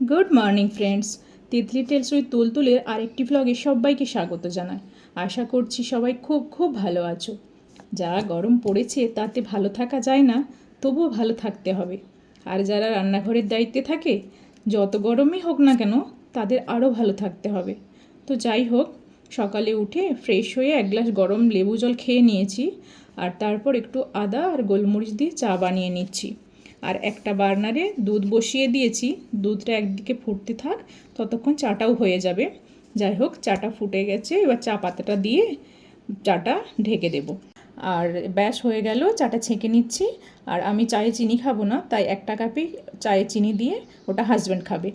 Good morning friends Titli tales with তুলতুলের আরেকটি ভ্লগে সবাইকে স্বাগত জানাই। আশা করছি সবাই খুব খুব ভালো আছো। যা গরম পড়েছে, তাতে ভালো থাকা যায় না, তবুও ভালো থাকতে হবে। আর যারা রান্নাঘরের দায়িত্বে থাকে, যত গরমই হোক না কেন, তাদের আরও ভালো থাকতে হবে। তো যাই হোক, সকালে উঠে ফ্রেশ হয়ে এক গ্লাস গরম লেবু জল খেয়ে নিয়েছি, আর তারপর একটু আদা আর গোলমরিচ দিয়ে চা বানিয়ে নিচ্ছি। আর একটা বার্নারে দুধ বসিয়ে দিয়েছি। দুধটা একদিকে ফুটতে থাক, ততক্ষণ চাটাও হয়ে যাবে। যাই হোক, চাটা ফুটে গেছে, এবার চা পাতাটা দিয়ে চাটা ঢেকে দেব। আর ব্যাস হয়ে গেল, চাটা ছেঁকে নিচ্ছি। আর আমি চায়ে চিনি খাব না, তাই একটা কাপে চায়ে চিনি দিয়ে ওটা হাজব্যান্ড খাবে।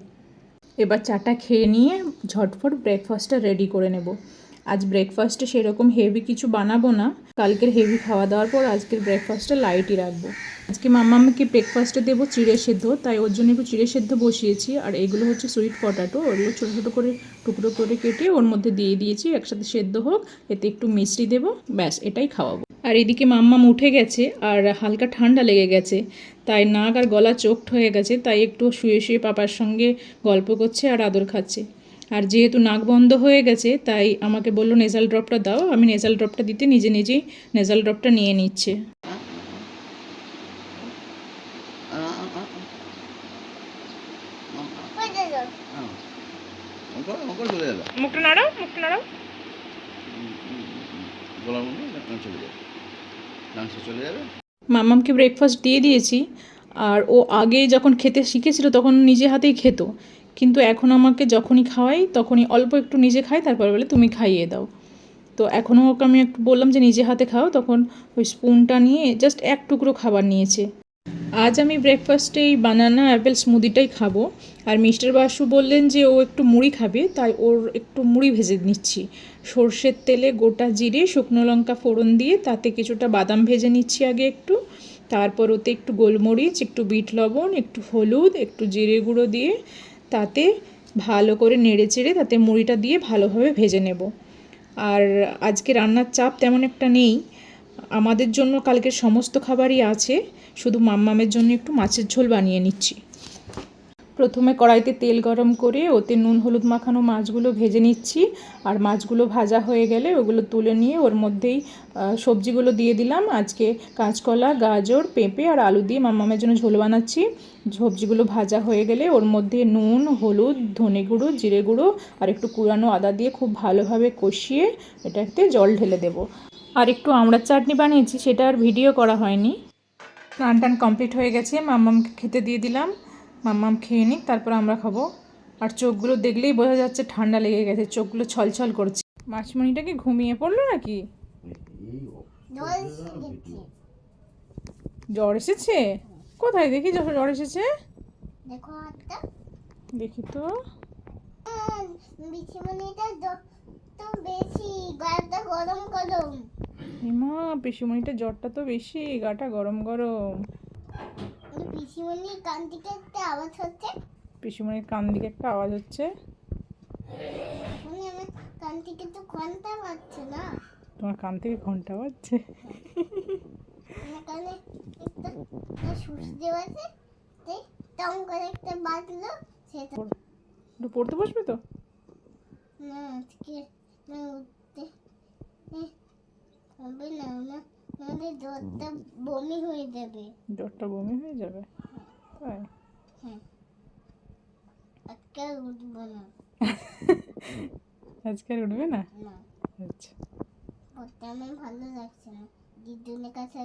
এবার চাটা খেয়ে নিয়ে ঝটফট ব্রেকফাস্টটা রেডি করে নেব। আজ ব্রেকফাস্টে সেরকম হেভি কিছু বানাবো না। কালকের হেভি খাওয়া দাওয়ার পর আজকের ব্রেকফাস্টটা লাইটই রাখব। আজকে মাম্মাকে ব্রেকফাস্টে দেবো চিড়ে সেদ্ধ, তাই ওর জন্য একটু চিড়ে সেদ্ধ বসিয়েছি। আর এগুলো হচ্ছে সুইট পটাটো ওগুলো ছোটো ছোটো করে টুকরো করে কেটে ওর মধ্যে দিয়ে দিয়েছি, একসাথে সেদ্ধ হোক, এতে একটু মিষ্টি দেবো, ব্যাস, এটাই খাওয়াবো। আর এদিকে মাম্মাম উঠে গেছে, আর হালকা ঠান্ডা লেগে গেছে, তাই নাক আর গলা চোখট হয়ে গেছে, তাই একটু শুয়ে শুয়ে পাপার সঙ্গে গল্প করছে আর আদর খাচ্ছে। আর যেহেতু নাক বন্ধ হয়ে গেছে, তাই আমাকে বলল নেজাল ড্রপটা দাও। আমি নেজাল ড্রপটা দিতে নিজে নিজেই নেজাল ড্রপটা নিয়ে নিচ্ছে। অঙ্কল অঙ্কল চলে যাবে। মুখটা নাড়াও মুখটা নাড়াও। গলার মধ্যে গান চলে যাবে। ডান্সে চলে যাবে। মামামকে ব্রেকফাস্ট দিয়ে দিয়েছি আর ও আগে যখন খেতে শিখেছিল তখন নিজে হাতেই খেত। কিন্তু এখন আমাকে যখনই খাওয়াই তখনই অল্প একটু নিজে খাই তারপর বলে তুমি খাইয়ে দাও। তো এখনও ওকে আমি একটু বললাম যে নিজে হাতে খাও। তখন ওই স্পুনটা নিয়ে জাস্ট এক টুকরো খাবার নিয়েছে। আজ আমি ব্রেকফাস্টে এই বানানা অ্যাপেল স্মুদিটাই খাব। আর মিস্টার বাসু বললেন যে ও একটু মুড়ি খাবে, তাই ওর একটু মুড়ি ভেজে নিচ্ছি। সর্ষের তেলে গোটা জিরে, শুকনো লঙ্কা ফোড়ন দিয়ে তাতে কিছুটা বাদাম ভেজে নিচ্ছি আগে একটু। তারপর ওতে একটু গোলমরিচ, একটু বিট লবণ, একটু হলুদ, একটু জিরে গুঁড়ো দিয়ে তাতে ভালো করে নেড়ে চেড়ে তাতে মুড়িটা দিয়ে ভালোভাবে ভেজে নেব। আর আজকে রান্নার চাপ তেমন একটা নেই। আমাদের জন্য কালকের সমস্ত খাবারই আছে। শুধু মাম্মামের জন্য একটু মাছের ঝোল বানিয়ে নিচ্ছি। প্রথমে কড়াইতে তেল গরম করে ওতে নুন, হলুদ মাখানো মাছগুলো ভেজে নিচ্ছি। আর মাছগুলো ভাজা হয়ে গেলে ওগুলো তুলে নিয়ে ওর মধ্যেই সবজিগুলো দিয়ে দিলাম। আজকে কাঁচকলা, গাজর, পেঁপে আর আলু দিয়ে মাম্মামের জন্য ঝোল বানাচ্ছি। সবজিগুলো ভাজা হয়ে গেলে ওর মধ্যে নুন, হলুদ, ধনে গুঁড়ো, জিরে গুঁড়ো আর একটু কুড়ানো আদা দিয়ে খুব ভালোভাবে কষিয়ে এটাতে জল ঢেলে দেবো। আর একটু আমড়ার চাটনি বানিয়েছি, সেটা আর ভিডিও করা হয়নি। স্নান টান কমপ্লিট হয়ে গেছে মাম্মামকে খেতে দিয়ে দিলাম। মাম্মাম খেয়ে নিক তারপর আমরা খাব। আর চোখগুলো দেখলেই বোঝা যাচ্ছে ঠান্ডা লেগে গেছে চোখগুলো ছলছল করছে। মাছমণিটা কি ঘুমিয়ে পড়ল নাকি? জ্বর এসেছে? কোথায়? দেখি জ্বর এসেছে। দেখি তো। হিমা পিসুমণিটা জ্বরটা তো বেশি গাটা গরম গরম। পিসিমণির কান থেকে একটা আওয়াজ হচ্ছে। পিসুমণির কান দিকে একটা আওয়াজ হচ্ছে। মানে আমার কান থেকে তো ঘণ্টা পাচ্ছে না। তোমার কান থেকে ঘণ্টা বাজছে। আমার কানে একটা সুচ দেওয়া আছে টং করে একটা বাজলো সেটা একটু পড়তে বসবে তো? না আজকে না উঠতে। হবে না আমার আমাদের জ্বরটা বমি হয়ে যাবে। জ্বরটা বমি হয়ে যাবে? তাই? হ্যাঁ। আজকে আর উঠবো না। আজকে উঠবে না? না। আচ্ছা। পড়তে আমার ভালো লাগছে না। দিদুনের কাছে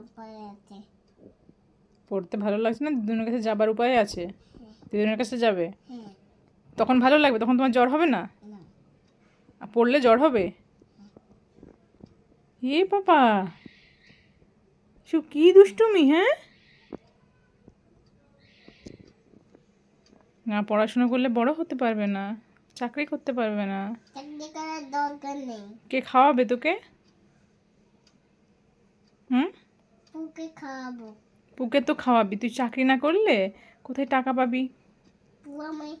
উপায় আছে। পড়তে ভালো লাগছে না? দিদুনের কাছে যাবার উপায় আছে? দিদুনের কাছে যাবে? হ্যাঁ। তখন ভালো লাগবে? তখন তোমার জ্বর হবে না? না। পড়লে জ্বর হবে? এ পাপা সু কি দুষ্টুমি হ্যাঁ? না পড়াশোনা করলে বড় হতে পারবে না চাকরি করতে পারবে না। কে খাওয়াবে তোকে? হুম? পুকে খাওয়াবো। পুকে তো খাওয়াবি তুই চাকরি না করলে কোথায় টাকা পাবি? পু আমায়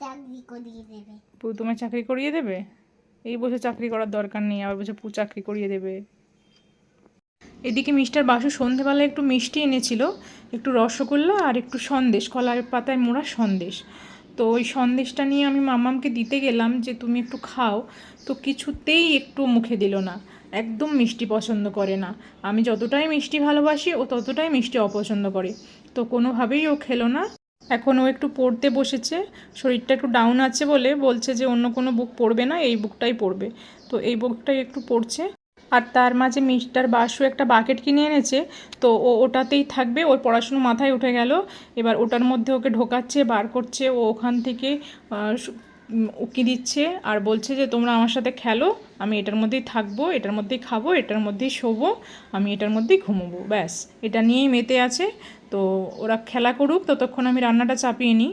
চাকরি করিয়ে দেবে। পু তোমায় চাকরি করিয়ে দেবে? এই বসে চাকরি করার দরকার নেই, আবার বসে চাকরি করিয়ে দেবে। এদিকে মিস্টার বাসু সন্ধেবেলায় একটু মিষ্টি এনেছিল, একটু রসগোল্লা আর একটু সন্দেশ, কলার পাতায় মোড়া সন্দেশ। তো ওই সন্দেশটা নিয়ে আমি মামামকে দিতে গেলাম যে, তুমি একটু খাও। তো কিছুতেই একটু মুখে দিল না। একদম মিষ্টি পছন্দ করে না। আমি যতটাই মিষ্টি ভালোবাসি, ও ততটাই মিষ্টি অপছন্দ করে। তো কোনোভাবেই ও খেলো না। এখন ও একটু পড়তে বসেছে। শরীরটা একটু ডাউন আছে বলে বলছে যে, অন্য কোনো বুক পড়বে না, এই বুকটাই পড়বে। তো এই বুকটাই একটু পড়ছে। আর তার মাঝে মিস্টার বাসু একটা বাকেট কিনে এনেছে, তো ও ওটাতেই থাকবে। ওর পড়াশুনো মাথায় উঠে গেল। এবার ওটার মধ্যে ওকে ঢোকাচ্ছে, বার করছে। ও ওখান থেকে উকি দিচ্ছে আর বলছে যে, তোমরা আমার সাথে খেলো, আমি এটার মধ্যেই থাকব, এটার মধ্যেই খাব, এটার মধ্যেই শোবো, আমি এটার মধ্যেই ঘুমোবো। ব্যাস, এটা নিয়েই মেতে আছে। তো ওরা খেলা করুক, ততক্ষণ আমি রান্নাটা চাপিয়ে নিই।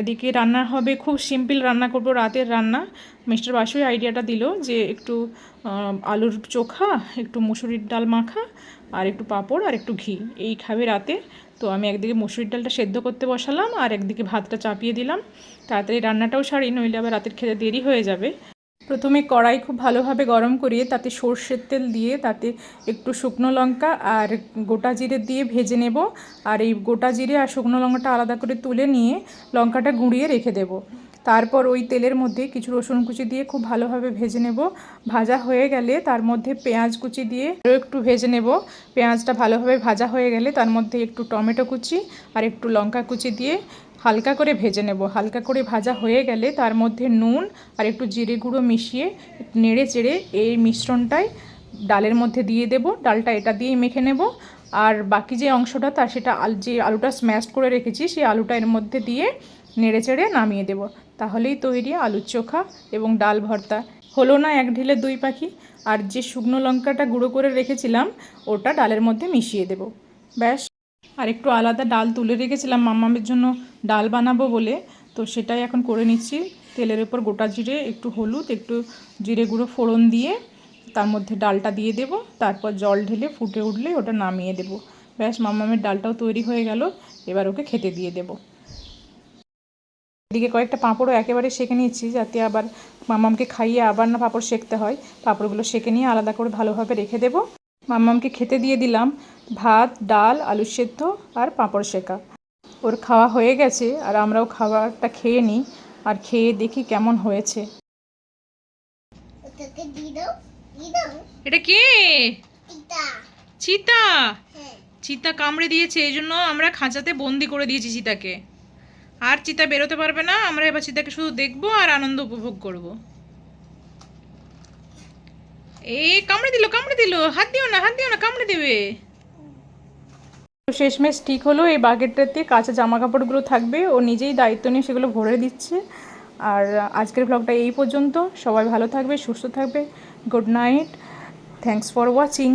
এদিকে রান্না হবে, খুব সিম্পল রান্না করব, রাতের রান্না। মিস্টার বাসুই আইডিয়াটা দিল যে একটু আলুর চোখা, একটু মুসুরির ডাল মাখা, আর একটু পাঁপড়, আর একটু ঘি। এই খাবে রাতে। তো আমি একদিকে মুসুরির ডালটা সেদ্ধ করতে বসালাম, আর একদিকে ভাতটা চাপিয়ে দিলাম। তাড়াতাড়ি রান্নাটাও সারি, নইলে আবার রাতের খেতে দেরি হয়ে যাবে। প্রথমে কড়াই খুব ভালোভাবে গরম করিয়ে তাতে সর্ষের তেল দিয়ে তাতে একটু শুকনো লঙ্কা আর গোটা জিরে দিয়ে ভেজে নেব। আর এই গোটা জিরে আর শুকনো লঙ্কাটা আলাদা করে তুলে নিয়ে লঙ্কাটা গুঁড়িয়ে রেখে দেব। তারপর ওই তেলের মধ্যে কিছু রসুন কুচি দিয়ে খুব ভালোভাবে ভেজে নেব। ভাজা হয়ে গেলে তার মধ্যে পেঁয়াজ কুচি দিয়ে আরও একটু ভেজে নেব। পেঁয়াজটা ভালোভাবে ভাজা হয়ে গেলে তার মধ্যে একটু টমেটো কুচি আর একটু লঙ্কা কুচি দিয়ে হালকা করে ভেজে নেব। হালকা করে ভাজা হয়ে গেলে তার মধ্যে নুন আর একটু জিরে গুঁড়ো মিশিয়ে নেড়ে চেড়ে এই মিশ্রণটাই ডালের মধ্যে দিয়ে দেব। ডালটা এটা দিয়েই মেখে নেব। আর বাকি যে অংশটা তার সেটা যে আলুটা স্ম্যাশ করে রেখেছি, সেই আলুটা এর মধ্যে দিয়ে নেড়ে চেড়ে নামিয়ে দেব। তাহলেই তৈরি আলুর চোখা এবং ডাল ভর্তা। হলো না এক ঢিলে দুই পাখি। আর যে শুকনো লঙ্কাটা গুঁড়ো করে রেখেছিলাম, ওটা ডালের মধ্যে মিশিয়ে দেব। ব্যাস। আর একটু আলাদা ডাল তুলে রেখেছিলাম মাম্মামের জন্য ডাল বানাবো বলে। তো সেটাই এখন করে নিচ্ছি। তেলের উপর গোটা জিরে, একটু হলুদ, একটু জিরে গুঁড়ো ফোড়ন দিয়ে তার মধ্যে ডালটা দিয়ে দেব। তারপর জল ঢেলে ফুটে উঠলে ওটা নামিয়ে দেব। ব্যাস মাম্মামের ডালটাও তৈরি হয়ে গেল। এবার ওকে খেতে দিয়ে দেব। এদিকে কয়েকটা পাঁপড়ও একেবারে সেঁকে নিয়েছি যাতে আবার মামামকে খাইয়ে আবার না পাঁপড় সেঁকতে হয়। পাঁপড়গুলো সেঁকে নিয়ে আলাদা করে ভালোভাবে রেখে দেবো। মামামকে খেতে দিয়ে দিলাম ভাত ডাল আলু সেদ্ধ আর পাঁপড় সেঁকা। ওর খাওয়া হয়ে গেছে আর আমরাও খাবারটা খেয়ে নিই আর খেয়ে দেখি কেমন হয়েছে। এটা কে? চিতা? হ্যাঁ। চিতা কামড়ে দিয়েছে এই জন্য আমরা খাঁচাতে বন্দি করে দিয়েছি চিতাকে। আর চিতা বেরোতে পারবে না, আমরা এবার চিতাকে শুধু দেখব আর আনন্দ উপভোগ করব। এ, কামড়ে দিল কামড়ে দিল, হাত দিও না, হাত দিও না, কামড়ে দেবে। তো শেষমেশ ঠিক হলো, এই বাকেটটাতে কাঁচা জামা কাপড়গুলো থাকবে, ও নিজেই দায়িত্ব নিয়ে সেগুলো ভরে দিচ্ছে। আর আজকের ব্লগটা এই পর্যন্ত, সবাই ভালো থাকবে, সুস্থ থাকবে good night thanks for watching